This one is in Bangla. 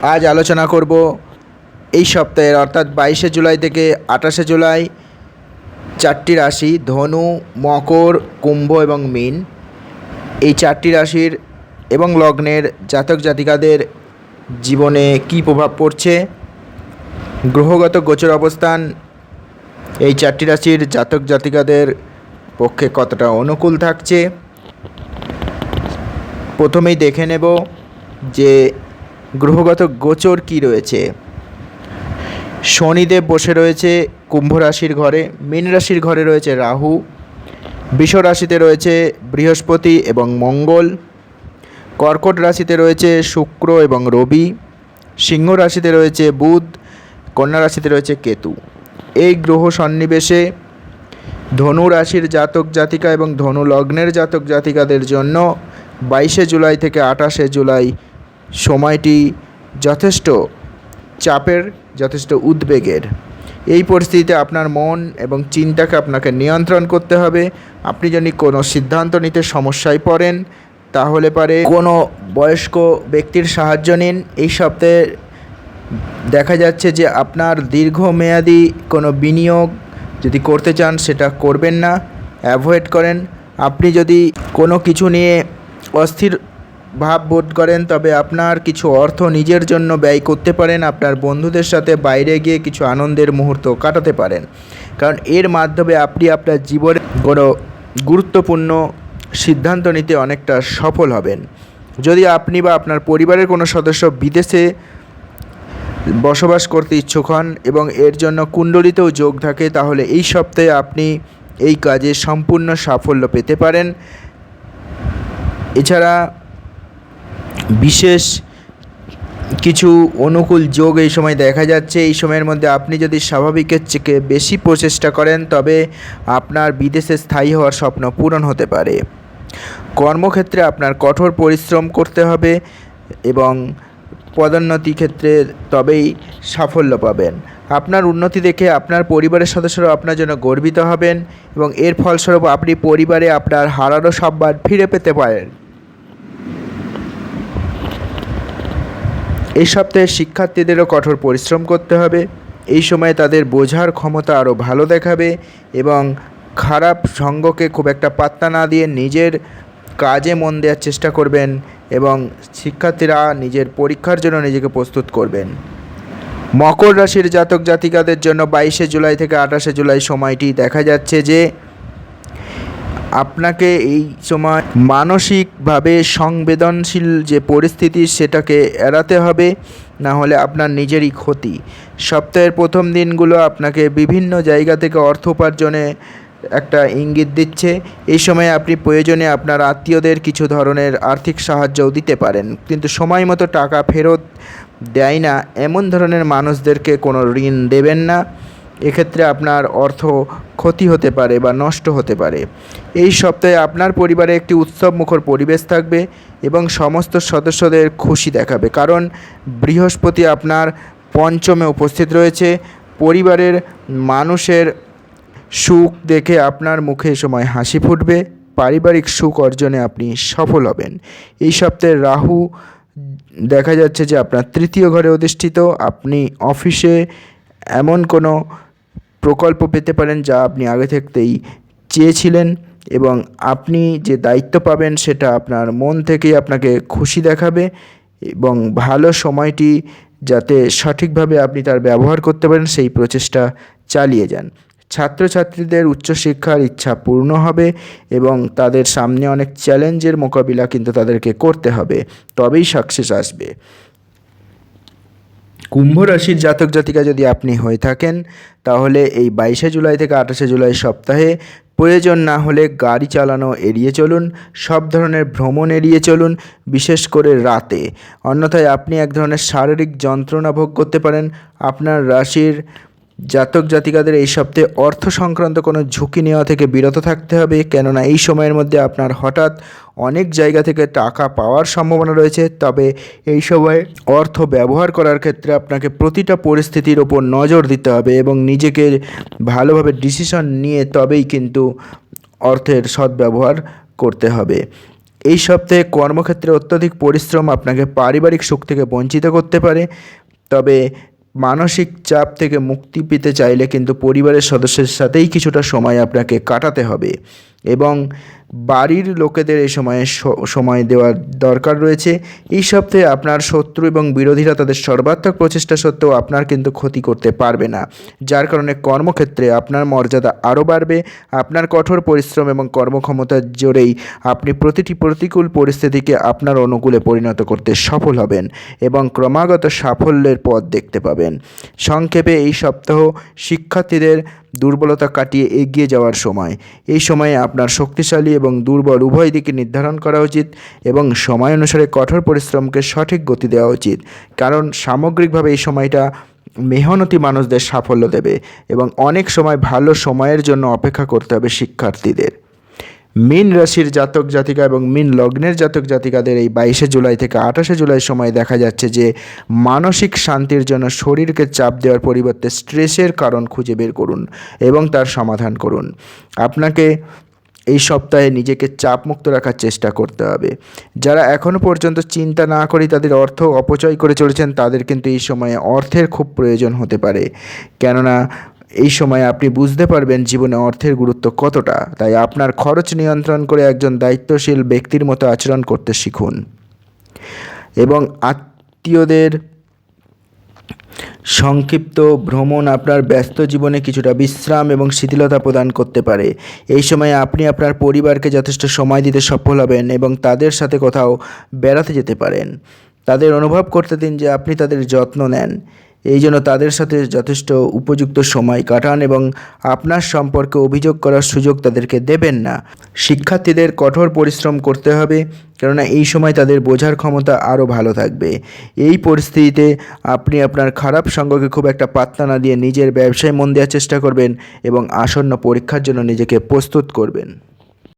আজ আলোচনা করব এই সপ্তাহের, অর্থাৎ বাইশে জুলাই থেকে আঠাশে জুলাই, চারটি রাশি ধনু, মকর, কুম্ভ এবং মিন। এই চারটি রাশির এবং লগ্নের জাতক জাতিকাদের জীবনে কী প্রভাব পড়ছে? গ্রহগত গোচর অবস্থান এই চারটি রাশির জাতক জাতিকাদের পক্ষে কতটা অনুকূল থাকছে? প্রথমেই দেখে নেব যে গ্রহগত গোচর কি রয়েছে? শনিদেব বসে রয়েছে কুম্ভ রাশির ঘরে, মীন রাশির ঘরে রয়েছে রাহু, বৃষ রাশিতে রয়েছে বৃহস্পতি এবং মঙ্গল, কর্কট রাশিতে রয়েছে শুক্র এবং রবি, সিংহ রাশিতে রয়েছে বুধ, কন্যা রাশিতে রয়েছে কেতু। এই গ্রহ সন্নিবেশে ধনু রাশির জাতক জাতিকা এবং ধনু লগ্নের জাতক জাতিকাদের জন্য বাইশে জুলাই থেকে আঠাশে জুলাই সময়টি যথেষ্ট চাপের, যথেষ্ট উদ্বেগের। এই পরিস্থিতিতে আপনার মন এবং চিন্তাকে আপনাকে নিয়ন্ত্রণ করতে হবে। আপনি যদি কোনো সিদ্ধান্ত নিতে সমস্যায় পড়েন, তাহলে পারে কোনো বয়স্ক ব্যক্তির সাহায্য নিন। এই সপ্তাহে দেখা যাচ্ছে যে আপনার দীর্ঘমেয়াদী কোনো বিনিয়োগ যদি করতে চান, সেটা করবেন না। অ্যাভয়েড করেন। আপনি যদি কোনো কিছু নিয়ে অস্থির ভাব বোধ করেন, তবে আপনার কিছু অর্থ নিজের জন্য ব্যয় করতে পারেন, আপনার বন্ধুদের সাথে বাইরে গিয়ে কিছু আনন্দের মুহূর্ত কাটাতে পারেন। কারণ এর মাধ্যমে আপনি আপনার জীবনে কোনো গুরুত্বপূর্ণ সিদ্ধান্ত নিতে অনেকটা সফল হবেন। যদি আপনি বা আপনার পরিবারের কোনো সদস্য বিদেশে বসবাস করতে ইচ্ছুক হন এবং এর জন্য কুণ্ডলিতেও যোগ থাকে, তাহলে এই সপ্তাহে আপনি এই কাজে সম্পূর্ণ সাফল্য পেতে পারেন। এছাড়া বিশেষ কিছু অনুকূল যোগ এই সময় দেখা যাচ্ছে। এই সময়ের মধ্যে আপনি যদি স্বাভাবিকের থেকে বেশি প্রচেষ্টা করেন, তবে আপনার বিদেশে স্থায়ী হওয়ার স্বপ্ন পূরণ হতে পারে। কর্মক্ষেত্রে আপনার কঠোর পরিশ্রম করতে হবে এবং পদোন্নতি ক্ষেত্রে তবেই সাফল্য পাবেন। আপনার উন্নতি দেখে আপনার পরিবারের সদস্যরা আপনার জন্য গর্বিত হবেন এবং এর ফলস্বরূপ আপনি পরিবারে আপনার হারানো সম্মান ফিরে পেতে পারেন। এই সপ্তাহে শিক্ষার্থীদেরও কঠোর পরিশ্রম করতে হবে। এই সময় তাদের বোঝার ক্ষমতা আরও ভালো দেখাবে এবং খারাপ সঙ্গকে খুব একটা পাত্তা না দিয়ে নিজের কাজে মন দেওয়ার চেষ্টা করবেন এবং শিক্ষার্থীরা নিজের পরীক্ষার জন্য নিজেকে প্রস্তুত করবেন। মকর রাশির জাতক জাতিকাদের জন্য বাইশে জুলাই থেকে আঠাশে জুলাই সময়টি দেখা যাচ্ছে যে আপনাকে এই সময় মানসিকভাবে সংবেদনশীল যে পরিস্থিতি, সেটাকে এড়াতে হবে, না হলে আপনার নিজেরই ক্ষতি। সপ্তাহের প্রথম দিনগুলো আপনাকে বিভিন্ন জায়গা থেকে অর্থ উপার্জনে একটা ইঙ্গিত দিচ্ছে। এই সময় আপনি প্রয়োজনে আপনার আত্মীয়দের কিছু ধরনের আর্থিক সাহায্যও দিতে পারেন। কিন্তু সময় মতো টাকা ফেরত দেয় না। এমন ধরনের মানুষদেরকে কোনো ঋণ দেবেন না। এক্ষেত্রে আপনার অর্থ ক্ষতি হতে পারে বা নষ্ট হতে পারে। এই সপ্তাহে আপনার পরিবারে একটি উৎসবমুখর পরিবেশ থাকবে এবং সমস্ত সদস্যদের খুশি দেখাবে। কারণ বৃহস্পতি আপনার পঞ্চমে উপস্থিত রয়েছে। পরিবারের মানুষের সুখ দেখে আপনার মুখে সময় হাসি ফুটবে। পারিবারিক সুখ অর্জনে আপনি সফল হবেন। এই সপ্তাহে রাহু দেখা যাচ্ছে যে আপনার তৃতীয় ঘরে অধিষ্ঠিত। আপনি অফিসে এমন কোনো প্রকল্প পেতে পারেন যা আপনি আগে থাকতেই চেয়েছিলেন এবং আপনি যে দায়িত্ব পাবেন সেটা আপনার মন থেকেই আপনাকে খুশি দেখাবে এবং ভালো সময়টি যাতে সঠিকভাবে আপনি তার ব্যবহার করতে পারেন সেই প্রচেষ্টা চালিয়ে যান। ছাত্রছাত্রীদের উচ্চশিক্ষার ইচ্ছা পূর্ণ হবে এবং তাদের সামনে অনেক চ্যালেঞ্জের মোকাবিলা কিন্তু তাদেরকে করতে হবে, তবেই সাকসেস আসবে। কুম্ভ রাশির জাতক জাতিকা যদি আপনি হয়ে থাকেন, তাহলে এই বাইশে জুলাই থেকে আঠাশে জুলাই সপ্তাহে প্রয়োজন না হলে গাড়ি চালানো এড়িয়ে চলুন, সব ধরনের ভ্রমণ এড়িয়ে চলুন, বিশেষ করে রাতে। অন্যথায় আপনি এক ধরনের শারীরিক যন্ত্রণা ভোগ করতে পারেন। আপনার রাশির জাতক জাতিকাদের এই সপ্তাহে অর্থ সংক্রান্ত কোনো ঝুঁকি নেওয়া থেকে বিরত থাকতে হবে, কেননা এই সময়ের মধ্যে আপনার হঠাৎ অনেক জায়গা থেকে টাকা পাওয়ার সম্ভাবনা রয়েছে। তবে এই সময় অর্থ ব্যবহার করার ক্ষেত্রে আপনাকে প্রতিটা পরিস্থিতির ওপর নজর দিতে হবে এবং নিজেকে ভালোভাবে ডিসিশন নিয়ে তবেই কিন্তু অর্থের সদ্ব্যবহার করতে হবে। এই সপ্তাহে কর্মক্ষেত্রে অত্যধিক পরিশ্রম আপনাকে পারিবারিক সুখ থেকে বঞ্চিত করতে পারে। তবে মানসিক চাপ থেকে মুক্তি পেতে চাইলে কিন্তু পরিবারের সদস্যের সাথেই কিছুটা সময় আপনাকে কাটাতে হবে। এবং বাড়ির লোকেদের এই সময়ে সময় দেওয়ার দরকার রয়েছে। এই সপ্তাহে আপনার শত্রু এবং বিরোধীরা তাদের সর্বাত্মক প্রচেষ্টা সত্ত্বেও আপনার কিন্তু ক্ষতি করতে পারবে না। যার কারণে কর্মক্ষেত্রে আপনার মর্যাদা আরও বাড়বে। আপনার কঠোর পরিশ্রম এবং কর্মক্ষমতার জোরেই আপনি প্রতিটি প্রতিকূল পরিস্থিতিকে আপনার অনুকূলে পরিণত করতে সফল হবেন এবং ক্রমাগত সাফল্যের পথ দেখতে পাবেন। সংক্ষেপে এই সপ্তাহ শিক্ষার্থীদের দুর্বলতা কাটিয়ে এগিয়ে যাওয়ার সময়। এই সময়ে আপনার শক্তিশালী এবং দুর্বল উভয় দিকে নির্ধারণ করা উচিত এবং সময় অনুসারে কঠোর পরিশ্রমকে সঠিক গতি দেওয়া উচিত। কারণ সামগ্রিকভাবে এই সময়টা মেহনতি মানুষদের সাফল্য দেবে এবং অনেক সময় ভালো সময়ের জন্য অপেক্ষা করতে হবে শিক্ষার্থীদের। মীন রাশির জাতক জাতিকা এবং মিন লগ্নের জাতক জাতিকাদের এই বাইশে জুলাই থেকে আঠাশে জুলাই সময় দেখা যাচ্ছে যে মানসিক শান্তির জন্য শরীরকে চাপ দেওয়ার পরিবর্তে স্ট্রেসের কারণ খুঁজে বের করুন এবং তার সমাধান করুন। আপনাকে এই সপ্তাহে নিজেকে চাপমুক্ত রাখার চেষ্টা করতে হবে। যারা এখনও পর্যন্ত চিন্তা না করে তাদের অর্থ অপচয় করে চলেছেন, তাদের কিন্তু এই সময়ে অর্থের খুব প্রয়োজন হতে পারে। কেননা এই সময় আপনি বুঝতে পারবেন জীবনে অর্থের গুরুত্ব কতটা। তাই আপনার খরচ নিয়ন্ত্রণ করে একজন দায়িত্বশীল ব্যক্তির মতো আচরণ করতে শিখুন। এবং আত্মীয়দের সংক্ষিপ্ত ভ্রমণ আপনার ব্যস্ত জীবনে কিছুটা বিশ্রাম এবং শিথিলতা প্রদান করতে পারে। এই সময়ে আপনি আপনার পরিবারকে যথেষ্ট সময় দিতে সফল হবেন এবং তাদের সাথে কোথাও বেড়াতে যেতে পারেন। তাদের অনুভব করতে দিন যে আপনি তাদের যত্ন নেন। এই জন্য তাদের সাথে যথেষ্ট উপযুক্ত সময় কাটান এবং আপনার সম্পর্কে অভিযোগ করার সুযোগ তাদেরকে দেবেন না। শিক্ষার্থীদের কঠোর পরিশ্রম করতে হবে, কেননা এই সময় তাদের বোঝার ক্ষমতা আরও ভালো থাকবে। এই পরিস্থিতিতে আপনি আপনার খারাপ সঙ্গকে খুব একটা পাত্তা না দিয়ে নিজের ব্যবসায় মন দেওয়ার চেষ্টা করবেন এবং আসন্ন পরীক্ষার জন্য নিজেকে প্রস্তুত করবেন।